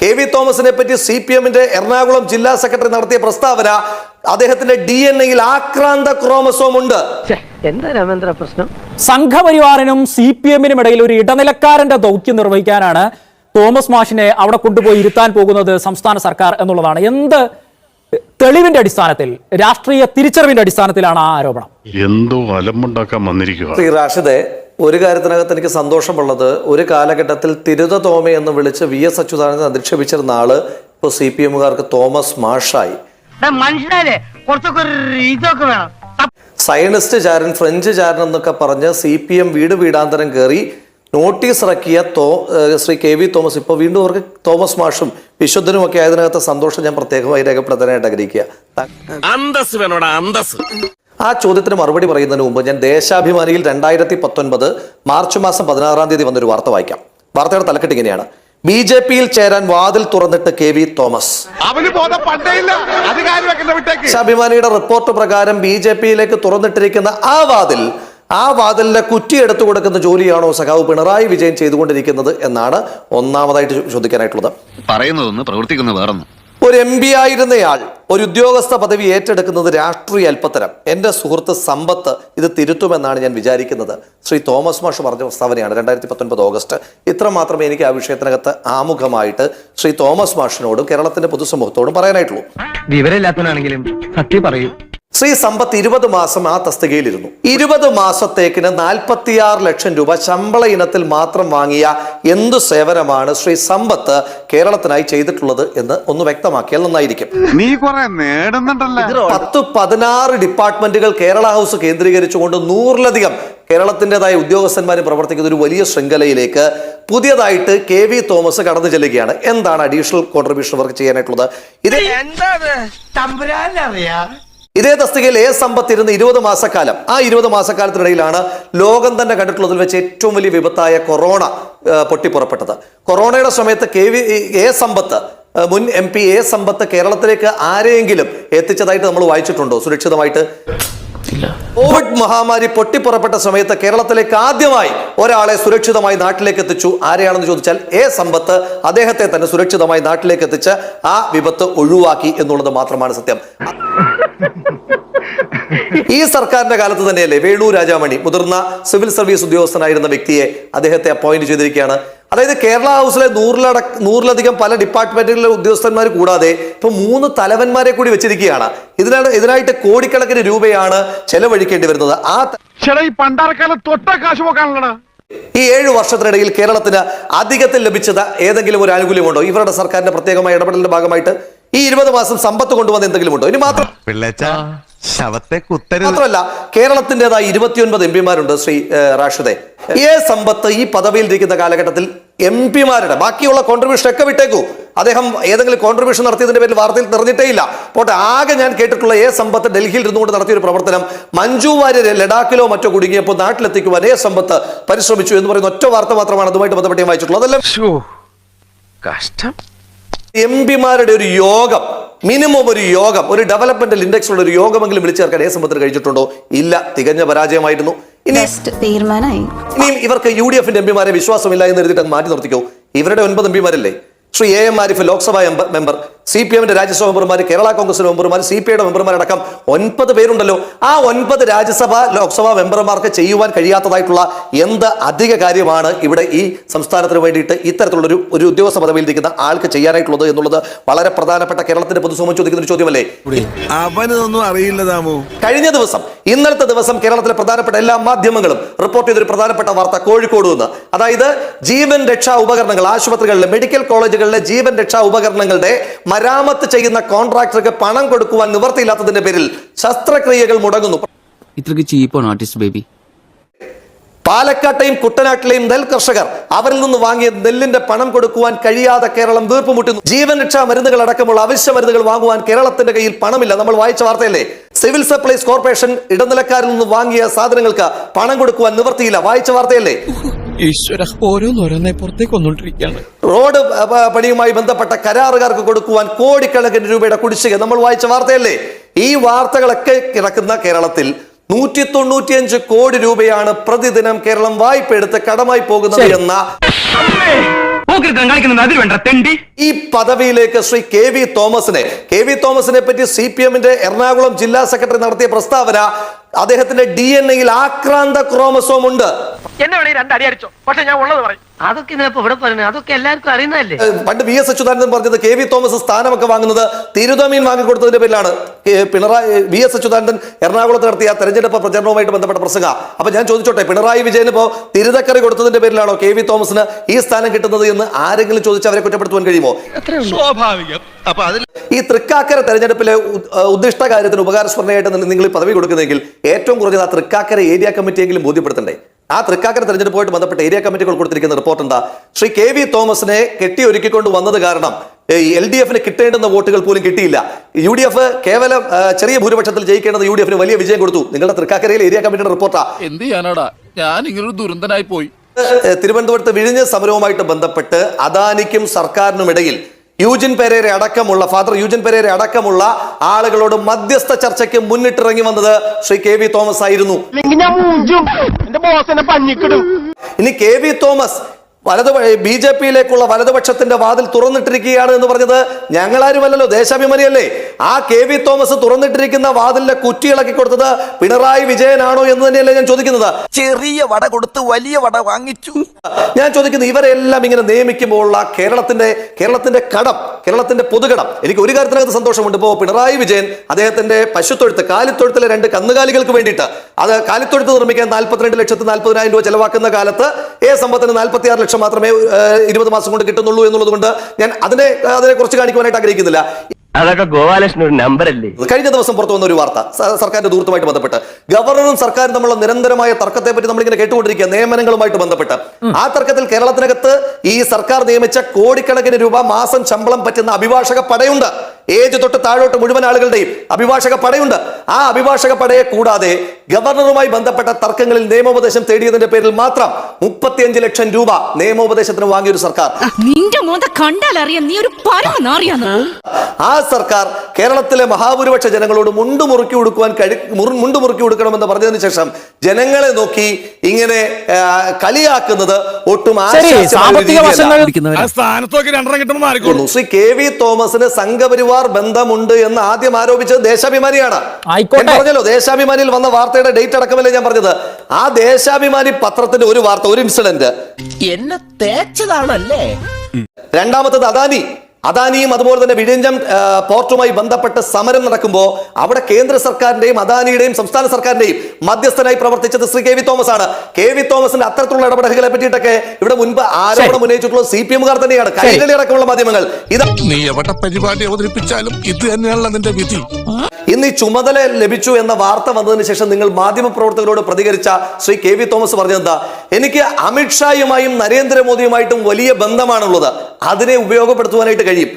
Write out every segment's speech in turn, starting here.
K V തോമസിനെ പറ്റി C P എമ്മിന്റെ എറണാകുളം ജില്ലാ സെക്രട്ടറി നടത്തിയ പ്രസ്താവന അദ്ദേഹത്തിന്റെ ഡി എൻ എയിൽ ആക്രാന്ത ക്രോമസോം ഉണ്ട്. എന്താ രാമേന്ദ്ര പ്രശ്നം? സംഘപരിവാറിനും സി പി എമ്മിനും ഇടയിൽ ഒരു ഇടനിലക്കാരന്റെ ദൗത്യം നിർവഹിക്കാനാണ് തോമസ് മാഷിനെ അവിടെ കൊണ്ടുപോയി ഇരുത്താൻ പോകുന്നത് സംസ്ഥാന സർക്കാർ എന്നുള്ളതാണ്. എന്ത് തെളിവിന്റെ അടിസ്ഥാനത്തിൽ രാഷ്ട്രീയ തിരിച്ചറിവിന്റെ അടിസ്ഥാനത്തിലാണ് ആ ആരോപണം. എന്തോ അലമ്പുണ്ടാക്കാൻ വന്നിരിക്കുക ശ്രീ റാഷിദെ ഒരു കാര്യത്തിനകത്ത് എനിക്ക് സന്തോഷമുള്ളത് ഒരു കാലഘട്ടത്തിൽ തിരുത തോമ എന്ന് വിളിച്ച് വി എസ് അച്യുതാനന്ദൻ അധിക്ഷേപിച്ചിരുന്ന ആൾ ഇപ്പൊ സി പി എമ്മുകാർക്ക് തോമസ് മാഷായി. കുറച്ചൊക്കെ ഒരു ഇതൊക്കെ വേണം. സയനിസ്റ്റ് ചാരൻ ഫ്രഞ്ച് ചാരൻ എന്നൊക്കെ പറഞ്ഞ് സി പി എം വീട് വീടാന്തരം കയറി നോട്ടീസ് ഇറക്കിയ തോ ശ്രീ കെ വി തോമസ്. ഇപ്പോൾ വീണ്ടും അവർക്ക് തോമസ് മാഷും വിശുദ്ധനും ഒക്കെ ആയതിനകത്ത് സന്തോഷം ഞാൻ പ്രത്യേകമായി രേഖപ്പെടുത്താനായിട്ട് ആഗ്രഹിക്കുക. അന്തസ് വേണോടാ അന്തസ് ആ ചോദ്യത്തിന് മറുപടി പറയുന്നതിന് മുമ്പ് ഞാൻ ദേശാഭിമാനിയിൽ രണ്ടായിരത്തി പത്തൊൻപത് മാർച്ച് മാസം പതിനാറാം തീയതി വന്നൊരു വാർത്ത വായിക്കാം. വാർത്തയുടെ തലക്കെട്ട് ഇങ്ങനെയാണ്. ബി ജെ പിയിൽ ചേരാൻ വാതിൽ തുറന്നിട്ട് കെ വി തോമസ്. ദേശാഭിമാനിയുടെ റിപ്പോർട്ട് പ്രകാരം ബി ജെ പിയിലേക്ക് തുറന്നിട്ടിരിക്കുന്ന ആ വാതിൽ ആ വാതിലിന്റെ കുറ്റി എടുത്തു കൊടുക്കുന്ന ജോലിയാണോ സഖാവ് പിണറായി വിജയൻ ചെയ്തുകൊണ്ടിരിക്കുന്നത് എന്നാണ് ഒന്നാമതായിട്ട് ചോദിക്കാനായിട്ടുള്ളത്. പറയുന്നതൊന്ന് പ്രവർത്തിക്കുന്ന വേറൊന്നും. ഒരു എം പി ആയിരുന്നയാൾ ഒരു ഉദ്യോഗസ്ഥ പദവി ഏറ്റെടുക്കുന്നത് രാഷ്ട്രീയ അല്പത്തരം. എന്റെ സുഹൃത്ത് സമ്പത്ത് ഇത് തിരുത്തുമെന്നാണ് ഞാൻ വിചാരിക്കുന്നത്. ശ്രീ തോമസ് മാഷ് പറഞ്ഞ പ്രസ്താവനയാണ് രണ്ടായിരത്തി പത്തൊൻപത് ഓഗസ്റ്റ്. ഇത്ര മാത്രമേ എനിക്ക് ആ വിഷയത്തിനകത്ത് ആമുഖമായിട്ട് ശ്രീ തോമസ് മാഷിനോടും കേരളത്തിന്റെ പൊതുസമൂഹത്തോടും പറയാനായിട്ടുള്ളൂ. വിവരമില്ലാത്തവനാണെങ്കിലും സത്യം പറയൂ. ശ്രീ സമ്പത്ത് ഇരുപത് മാസം ആ തസ്തികയിലിരുന്നു. ഇരുപത് മാസത്തേക്കിന് നാൽപ്പത്തിയാറ് ലക്ഷം രൂപ ശമ്പള ഇനത്തിൽ മാത്രം വാങ്ങിയ എന്തു സേവനമാണ് ശ്രീ സമ്പത്ത് കേരളത്തിനായി ചെയ്തിട്ടുള്ളത് എന്ന് ഒന്ന് വ്യക്തമാക്കിയാൽ നന്നായിരിക്കും. നീ കൊറേ നേടുന്നുണ്ടല്ലോ. പത്ത് പതിനാറ് ഡിപ്പാർട്ട്മെന്റുകൾ കേരള ഹൗസ് കേന്ദ്രീകരിച്ചുകൊണ്ട് നൂറിലധികം കേരളത്തിന്റെതായ ഉദ്യോഗസ്ഥന്മാർ പ്രവർത്തിക്കുന്ന ഒരു വലിയ ശൃംഖലയിലേക്ക് പുതിയതായിട്ട് കെ വി തോമസ് കടന്നു ചെല്ലുകയാണ്. എന്താണ് അഡീഷണൽ കോൺട്രിബ്യൂഷൻ വർക്ക് ചെയ്യാനായിട്ടുള്ളത്? ഇത് എന്താ തമ്പുരാനറിയാ. ഇതേ തസ്തികയിൽ ഏ സമ്പത്ത് ഇരുന്ന് ഇരുപത് മാസക്കാലം ആ ഇരുപത് മാസക്കാലത്തിനിടയിലാണ് ലോകം തന്നെ കണ്ടിട്ടുള്ളതിൽ വെച്ച് ഏറ്റവും വലിയ വിപത്തായ കൊറോണ പൊട്ടിപ്പുറപ്പെട്ടത്. കൊറോണയുടെ സമയത്ത് കെ വി എ സമ്പത്ത് മുൻ എം പി എ സമ്പത്ത് കേരളത്തിലേക്ക് ആരെയെങ്കിലും എത്തിച്ചതായിട്ട് നമ്മൾ വായിച്ചിട്ടുണ്ടോ? സുരക്ഷിതമായിട്ട്. കോവിഡ് മഹാമാരി പൊട്ടിപ്പുറപ്പെട്ട സമയത്ത് കേരളത്തിലേക്ക് ആദ്യമായി ഒരാളെ സുരക്ഷിതമായി നാട്ടിലേക്ക് എത്തിച്ചു. ആരെയാണെന്ന് ചോദിച്ചാൽ എ സമ്പത്ത് അദ്ദേഹത്തെ തന്നെ സുരക്ഷിതമായി നാട്ടിലേക്ക് എത്തിച്ച് ആ വിപത്ത് ഒഴിവാക്കി എന്നുള്ളത് മാത്രമാണ് സത്യം. ഈ സർക്കാരിന്റെ കാലത്ത് തന്നെയല്ലേ വേണു രാജാമണി മുതിർന്ന സിവിൽ സർവീസ് ഉദ്യോഗസ്ഥനായിരുന്ന വ്യക്തിയെ അദ്ദേഹത്തെ അപ്പോയിന്റ് ചെയ്തിരിക്കുകയാണ്. അതായത് കേരള ഹൗസിലെ നൂറിലട നൂറിലധികം പല ഡിപ്പാർട്ട്മെന്റുകളിലെ ഉദ്യോഗസ്ഥന്മാർ കൂടാതെ ഇപ്പൊ മൂന്ന് തലവന്മാരെ കൂടി വെച്ചിരിക്കുകയാണ്. ഇതിനാണ് ഇതിനായിട്ട് കോടിക്കണക്കിന് രൂപയാണ് ചെലവഴിക്കേണ്ടി വരുന്നത്. ആ ഈ പണ്ടാരക്കാലം തൊട്ട കാശ് പോക്കാണല്ലോടാ ഈ ഏഴു വർഷത്തിനിടയിൽ കേരളത്തിന് അധികത്തിൽ ലഭിച്ചത് ഏതെങ്കിലും ഒരു ആനുകൂല്യമുണ്ടോ? ഇവരുടെ സർക്കാരിന്റെ പ്രത്യേകമായ ഇടപെടലിന്റെ ഭാഗമായിട്ട് ഈ ഇരുപത് മാസം സമ്പത്ത് കൊണ്ടുവന്ന എന്തെങ്കിലും ഉണ്ടോ ഇനി മാത്രം പിള്ളേച്ച ശവത്തെ കുത്തരുത് മാത്രമല്ല കേരളത്തിന്റെതായ ഇരുപത്തിയൊൻപത് എം പിമാരുണ്ട് ശ്രീ റാഷിദെ. എ സമ്പത്ത് ഈ പദവിയിൽ ഇരിക്കുന്ന കാലഘട്ടത്തിൽ എം പിമാരുടെ ബാക്കിയുള്ള കോൺട്രിബ്യൂഷൻ ഒക്കെ വിട്ടേക്കൂ. അദ്ദേഹം ഏതെങ്കിലും കോൺട്രിബ്യൂഷൻ നടത്തിയതിന്റെ പേരിൽ വാർത്തയിൽ നിറഞ്ഞിട്ടേ ഇല്ല പോട്ടെ ആകെ ഞാൻ കേട്ടിട്ടുള്ള എ സമ്പത്ത് ഡൽഹിയിൽ ഇരുന്നുകൊണ്ട് നടത്തിയ ഒരു പ്രവർത്തനം മഞ്ജു വാര്യരെ ലഡാക്കിലോ മറ്റോ കുടുങ്ങിയപ്പോൾ നാട്ടിലെത്തിക്കുവാൻ എ സമ്പത്ത് പരിശ്രമിച്ചു എന്ന് പറയുന്ന ഒറ്റ വാർത്ത മാത്രമാണ് അതുമായിട്ട് ബന്ധപ്പെട്ട് ഞാൻ വായിച്ചിട്ടുള്ളത്. അതെല്ലാം കഷ്ടം. എം പിമാരുടെ ഒരു യോഗം മിനിമം ഒരു യോഗം ഒരു ഡെവലപ്മെന്റൽ ഇൻഡെക്സ് ഉള്ള ഒരു യോഗമെങ്കിലും വിളിച്ചു ചേർക്കാൻ ഏ സമ്പത്തിന് കഴിച്ചിട്ടുണ്ടോ ഇല്ല തികഞ്ഞ പരാജയമായിരുന്നു. ഇനി ഇനിയും ഇവർക്ക് യു ഡി എഫിന്റെ എംപിമാരെ വിശ്വാസമില്ല എന്ന് എഴുതിയിട്ട് മാറ്റി നിർത്തിക്കോ. ഇവരുടെ ഒൻപത് എംപിമാരല്ലേ Shri A M Arif Lok Sabha member C P എമ്മിന്റെ രാജ്യസഭാ മെമ്പർമാർ കേരള കോൺഗ്രസിന്റെ മെമ്പർമാർ സി പി ഐയുടെ മെമ്പർമാരടക്കം ഒൻപത് പേരുണ്ടല്ലോ. ആ ഒൻപത് രാജ്യസഭ ലോക്സഭാ മെമ്പർമാർക്ക് ചെയ്യുവാൻ കഴിയാത്തതായിട്ടുള്ള എന്ത് അധിക കാര്യമാണ് ഇവിടെ ഈ സംസ്ഥാനത്തിന് വേണ്ടിയിട്ട് ഇത്തരത്തിലുള്ള ഒരു ഒരു ഉദ്യോഗസ്ഥ പദവിയിൽ നിൽക്കുന്ന ആൾക്ക് ചെയ്യാനായിട്ടുള്ളത് എന്നുള്ളത് വളരെ പ്രധാനപ്പെട്ട കേരളത്തിന്റെ പൊതുസമൂഹം ചോദിക്കുന്ന ഒരു ചോദ്യമല്ലേ? അവനൊന്നും അറിയില്ല കഴിഞ്ഞ ദിവസം ഇന്നലത്തെ ദിവസം കേരളത്തിലെ പ്രധാനപ്പെട്ട എല്ലാ മാധ്യമങ്ങളും റിപ്പോർട്ട് ചെയ്തൊരു പ്രധാനപ്പെട്ട വാർത്ത കോഴിക്കോട് നിന്ന്. അതായത് ജീവൻ രക്ഷാ ഉപകരണങ്ങൾ ആശുപത്രികളിലെ മെഡിക്കൽ കോളേജുകളിലെ ജീവൻ രക്ഷാ ഉപകരണങ്ങളുടെ മരാമത്ത് ചെയ്യുന്ന കോൺട്രാക്ടർക്ക് പണം കൊടുക്കുവാൻ നിവർത്തിയില്ലാത്തതിന്റെ പേരിൽ ശസ്ത്രക്രിയകൾ മുടങ്ങുന്നു. ഇത്രക്ക് ചീപ്പാണ് ആർട്ടിസ്റ്റ് ബേബി. പാലക്കാട്ടെയും കുട്ടനാട്ടിലെയും നെൽ കർഷകർ അവരിൽ നിന്ന് വാങ്ങിയ നെല്ലിന്റെ പണം കൊടുക്കുവാൻ കഴിയാതെ കേരളം വീർപ്പുമുട്ടുന്നു. ജീവൻ രക്ഷാ മരുന്നുകൾ അടക്കമുള്ള അവശ്യ മരുന്നുകൾ വാങ്ങുവാൻ കേരളത്തിന്റെ കയ്യിൽ പണമില്ല. നമ്മൾ വായിച്ച വാർത്തയല്ലേ? സിവിൽ സപ്ലൈസ് കോർപ്പറേഷൻ ഇടനിലക്കാരിൽ നിന്ന് വാങ്ങിയ സാധനങ്ങൾക്ക് പണം കൊടുക്കുവാൻ നിവർത്തിയില്ല വായിച്ച വാർത്തയല്ലേ? ഈശ്വര ഓരോന്നോരോന്നെ പുറത്തേക്ക് വന്നുകൊണ്ടിരിക്കുകയാണ് റോഡ് പണിയുമായി ബന്ധപ്പെട്ട കരാറുകാർക്ക് കൊടുക്കുവാൻ കോടിക്കണക്കിന് രൂപയുടെ കുടിശ്ശിക. നമ്മൾ വായിച്ച വാർത്തയല്ലേ? ഈ വാർത്തകളൊക്കെ കിടക്കുന്ന കേരളത്തിൽ നൂറ്റി തൊണ്ണൂറ്റിയഞ്ച് കോടി രൂപയാണ് പ്രതിദിനം കേരളം വായ്പ എടുത്ത് കടമായി പോകുന്നത്. എന്ന ഈ പദവിയിലേക്ക് ശ്രീ കെ വി തോമസിനെ കെ വി തോമസിനെ പറ്റി സി പി എമ്മിന്റെ എറണാകുളം ജില്ലാ സെക്രട്ടറി നടത്തിയ പ്രസ്താവന അദ്ദേഹത്തിന്റെ ഡി എൻ എയിൽ ആക്രാന്ത ക്രോമസോം ഉണ്ട് എന്നെ വേണേ രണ്ടടി അടിച്ചോ. പക്ഷെ ഞാൻ ഉള്ളത് പറയും. അതൊക്കെ ഇതിനപ്പോ ഇവിടെ പറയുന്നത്. അതൊക്കെ എല്ലാവർക്കും അറിയുന്നതല്ലേ? പണ്ട് വി എസ് അച്യുതാനന്ദൻ പറഞ്ഞത് കെ വി തോമസ് സ്ഥാനമൊക്കെ വാങ്ങുന്നത് തിരുതമീൻ വാങ്ങിക്കൊടുത്തതിന്റെ പേരിലാണ്. പിണറായി വി എസ് അച്യുതാനന്ദൻ എറണാകുളത്ത് നടത്തിയ തെരഞ്ഞെടുപ്പ് പ്രചരണവുമായിട്ട് ബന്ധപ്പെട്ട പ്രസംഗ. അപ്പൊ ഞാൻ ചോദിച്ചോട്ടെ പിണറായി വിജയന് ഇപ്പോ തിരുതക്കറി കൊടുത്തതിന്റെ പേരിലാണോ കെ വി തോമസിന് ഈ സ്ഥാനം കിട്ടുന്നത് എന്ന് ആരെങ്കിലും ചോദിച്ച് അവരെ കുറ്റപ്പെടുത്തുവാൻ കഴിയുമോ? സ്വാഭാവികം. അപ്പൊ അതിൽ ഈ തൃക്കാക്കര തെരഞ്ഞെടുപ്പിലെ ഉദ്ദിഷ്ട കാര്യത്തിന് ഉപകാരസ്മരണയായിട്ട് നിങ്ങൾ- നിങ്ങൾ ഈ പദവി കൊടുക്കുന്നെങ്കിൽ ഏറ്റവും കുറഞ്ഞത് ആ തൃക്കാക്കര ഏരിയ കമ്മിറ്റിയെങ്കിലും ബോധ്യപ്പെടുത്തണ്ടേ? ആ തൃക്കാക്കര തെരഞ്ഞെടുപ്പുമായിട്ട് ബന്ധപ്പെട്ട് ഏരിയ കമ്മിറ്റികൾ കൊടുത്തിരിക്കുന്ന റിപ്പോർട്ട് എന്താ? ശ്രീ കെ വി തോമസിനെ കെട്ടിയൊരുക്കിക്കൊണ്ട് വന്നത് കാരണം എൽ ഡി എഫിന് കിട്ടേണ്ടുന്ന വോട്ടുകൾ പോലും കിട്ടിയില്ല. യു ഡി എഫ് കേവലം ചെറിയ ഭൂരിപക്ഷത്തിൽ ജയിക്കേണ്ടത് യു ഡി എഫിന് വലിയ വിജയം കൊടുത്തു. നിങ്ങളുടെ തൃക്കാക്കരയിൽ ഏരിയ കമ്മിറ്റിയുടെ റിപ്പോർട്ടാ എന്ത് ചെയ്യാനാടാ? ഞാൻ ഇങ്ങനൊരു ദുരന്തനായി പോയി. തിരുവനന്തപുരത്ത് വിഴിഞ്ഞ സമരവുമായിട്ട് ബന്ധപ്പെട്ട് അദാനിക്കും സർക്കാരിനും ഇടയിൽ യൂജിൻ പെരേര അടക്കമുള്ള ഫാദർ യൂജിൻ പെരേര അടക്കമുള്ള ആളുകളോട് മധ്യസ്ഥ ചർച്ചയ്ക്ക് മുന്നിട്ടിറങ്ങി വന്നത് ശ്രീ കെ വി തോമസ് ആയിരുന്നു. ബോസനെ പഞ്ഞിക്കിടും. ഇനി കെ വി തോമസ് വലതു ബി ജെ പിയിലേക്കുള്ള വലതുപക്ഷത്തിന്റെ വാതിൽ തുറന്നിട്ടിരിക്കുകയാണ് എന്ന് പറഞ്ഞത് ഞങ്ങളാരുമല്ലല്ലോ ദേശാഭിമാനിയല്ലേ? ആ കെ വി തോമസ് തുറന്നിട്ടിരിക്കുന്ന വാതിലിന്റെ കുറ്റി ഇളക്കി കൊടുത്തത് പിണറായി വിജയനാണോ എന്ന് തന്നെയല്ലേ ഞാൻ ചോദിക്കുന്നത്. ചെറിയ വട കൊടുത്ത് വലിയ വട വാങ്ങിച്ചു. ഞാൻ ചോദിക്കുന്നത് ഇവരെല്ലാം ഇങ്ങനെ നിയമിക്കുമ്പോഴുള്ള കേരളത്തിന്റെ കേരളത്തിന്റെ കടം കേരളത്തിന്റെ പൊതുകടം എനിക്ക് ഒരു കാര്യത്തിനകത്ത് സന്തോഷമുണ്ട്. ഇപ്പോ പിണറായി വിജയൻ അദ്ദേഹത്തിന്റെ പശുത്തൊഴുത്ത് കാലിത്തൊഴുത്തിലെ രണ്ട് കന്നുകാലികൾക്ക് വേണ്ടിയിട്ട് അത് കാലിത്തൊഴുത്ത് നിർമ്മിക്കാൻ നാൽപ്പത്തിരണ്ട് ലക്ഷത്തി നാൽപ്പതിനായിരം രൂപ ചെലവാക്കുന്ന കാലത്ത് ഏ സമ്പത്തിന് നാൽപ്പത്തി ആറ് ലക്ഷം മാത്രമേ ഇരുപത് മാസം കൊണ്ട് കിട്ടുന്നുള്ളൂ എന്നുള്ളതുകൊണ്ട് ഞാൻ അതിനെ അതിനെ കുറിച്ച് കാണിക്കുവാനായിട്ട് ആഗ്രഹിക്കുന്നില്ല. അതൊക്കെ ഗോപാലകൃഷ്ണൻ ഒരു നമ്പർ അല്ലേ കഴിഞ്ഞ ദിവസം പുറത്തു വന്ന ഒരു വാർത്ത. സർക്കാരിന്റെ ദൂരത്തുമായിട്ട് ബന്ധപ്പെട്ട്. ഗവർണറും സർക്കാരും തമ്മിലുള്ള നിരന്തരമായ തർക്കത്തെ പറ്റി നമ്മളിങ്ങനെ കേട്ടുകൊണ്ടിരിക്കുക നിയമനങ്ങളുമായിട്ട് ബന്ധപ്പെട്ട്. ആ തർക്കത്തിൽ കേരളത്തിനകത്ത് ഈ സർക്കാർ നിയമിച്ച കോടിക്കണക്കിന് രൂപ മാസം ശമ്പളം പറ്റുന്ന അഭിഭാഷക പടയുണ്ട്. ഏജ് തൊട്ട് താഴോട്ട് മുഴുവൻ ആളുകളുടെയും അഭിഭാഷക പടയുണ്ട്. ആ അഭിഭാഷക പടയെ കൂടാതെ ഗവർണറുമായി ബന്ധപ്പെട്ട തർക്കങ്ങളിൽ നിയമോപദേശം തേടിയതിന്റെ പേരിൽ മാത്രം മുപ്പത്തിയഞ്ച് ലക്ഷം രൂപ നിയമോപദേശത്തിന് വാങ്ങിയ ഒരു സർക്കാർ. നിന്റെ കണ്ടാൽ കണ്ടാലറിയാം നീ ഒരു ആ സർക്കാർ കേരളത്തിലെ മഹാഭൂരിപക്ഷ ജനങ്ങളോട് മുണ്ടു മുറുക്കി കൊടുക്കുവാൻ കഴി മുണ്ടു മുറുക്കി കൊടുക്കണമെന്ന് പറഞ്ഞതിന് ശേഷം ജനങ്ങളെ നോക്കി ഇങ്ങനെ കളിയാക്കുന്നത് ഒട്ടും സാമ്പത്തിക വശങ്ങൾ ശ്രീ കെ വി തോമസിന് സംഘപരിവാർ ബന്ധമുണ്ട് എന്ന് ആദ്യം ആരോപിച്ചത് ദേശാഭിമാനിയാണ്. പറഞ്ഞല്ലോ ദേശാഭിമാനിയിൽ വന്ന വാർത്തയുടെ ഡേറ്റ് അടക്കമല്ലേ ഞാൻ പറഞ്ഞത്. ആ ദേശാഭിമാനി പത്രത്തിന്റെ ഒരു വാർത്ത ഒരു ഇൻസിഡന്റ് എന്നെ തേച്ചതാണല്ലേ? രണ്ടാമത്തത് അദാനി. അദാനിയും അതുപോലെ തന്നെ വിഴിഞ്ഞം പോർട്ടുമായി ബന്ധപ്പെട്ട് സമരം നടക്കുമ്പോൾ അവിടെ കേന്ദ്ര സർക്കാരിന്റെയും അദാനിയുടെയും സംസ്ഥാന സർക്കാരിന്റെയും മധ്യസ്ഥനായി പ്രവർത്തിച്ചത് ശ്രീ കെ വി തോമസ് ആണ് കെ വി തോമസിന്റെ അത്തരത്തിലുള്ള ഇടപെടലുകളെ പറ്റിയിട്ടൊക്കെ ഇവിടെ മുൻപ് ആരോപണം ഉന്നയിച്ചിട്ടുള്ള സി പി എമ്മുകാർ തന്നെയാണ്. കൈകളി അടക്കമുള്ള മാധ്യമങ്ങൾ. ഇത് നീ എവിടെ പരിപാടി അവതരിപ്പിച്ചാലും ഇത് തന്നെയാണല്ലോ നിന്റെ വിധി. ഇന്ന് ഈ ചുമതല ലഭിച്ചു എന്ന വാർത്ത വന്നതിന് ശേഷം നിങ്ങൾ മാധ്യമ പ്രവർത്തകരോട് പ്രതികരിച്ച ശ്രീ കെ വി തോമസ് പറഞ്ഞെന്താ എനിക്ക് അമിത്ഷായുമായും നരേന്ദ്രമോദിയുമായിട്ടും വലിയ ബന്ധമാണുള്ളത്. അതിനെ ഉപയോഗപ്പെടുത്തുവാനായിട്ട് കഴിയും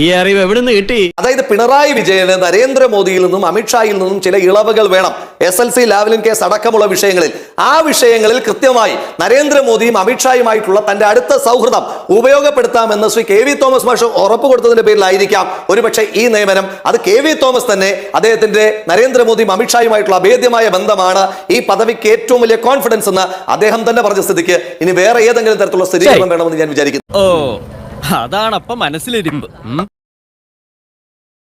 ഈ അറിവ് എവിടെ നിന്ന് കിട്ടി? അതായത് പിണറായി വിജയന് നരേന്ദ്രമോദിയിൽ നിന്നും അമിത്ഷായിൽ നിന്നും ചില ഇളവുകൾ വേണം. S L C Lavalin case അടക്കമുള്ള വിഷയങ്ങളിൽ. ആ വിഷയങ്ങളിൽ കൃത്യമായി നരേന്ദ്രമോദിയും അമിത്ഷായുമായിട്ടുള്ള തന്റെ അടുത്ത സൗഹൃദം ഉപയോഗപ്പെടുത്താമെന്ന് ശ്രീ കെ വി തോമസ് മാഷ് ഉറപ്പ് കൊടുത്തതിന്റെ പേരിലായിരിക്കാം. ഒരുപക്ഷെ ഈ നിയമനം അത് കെ വി തോമസ് തന്നെ അദ്ദേഹത്തിന്റെ നരേന്ദ്രമോദിയും അമിത്ഷായുമായിട്ടുള്ള അഭേദ്യമായ ബന്ധമാണ് ഈ പദവിക്ക് ഏറ്റവും വലിയ കോൺഫിഡൻസ് എന്ന് അദ്ദേഹം തന്നെ പറഞ്ഞ സ്ഥിതിക്ക് ഇനി വേറെ ഏതെങ്കിലും തരത്തിലുള്ള സ്ഥിരീകരണം വേണമെന്ന് ഞാൻ വിചാരിക്കുന്നു. അതാണപ്പ മനസ്സിലിരിപ്പ്.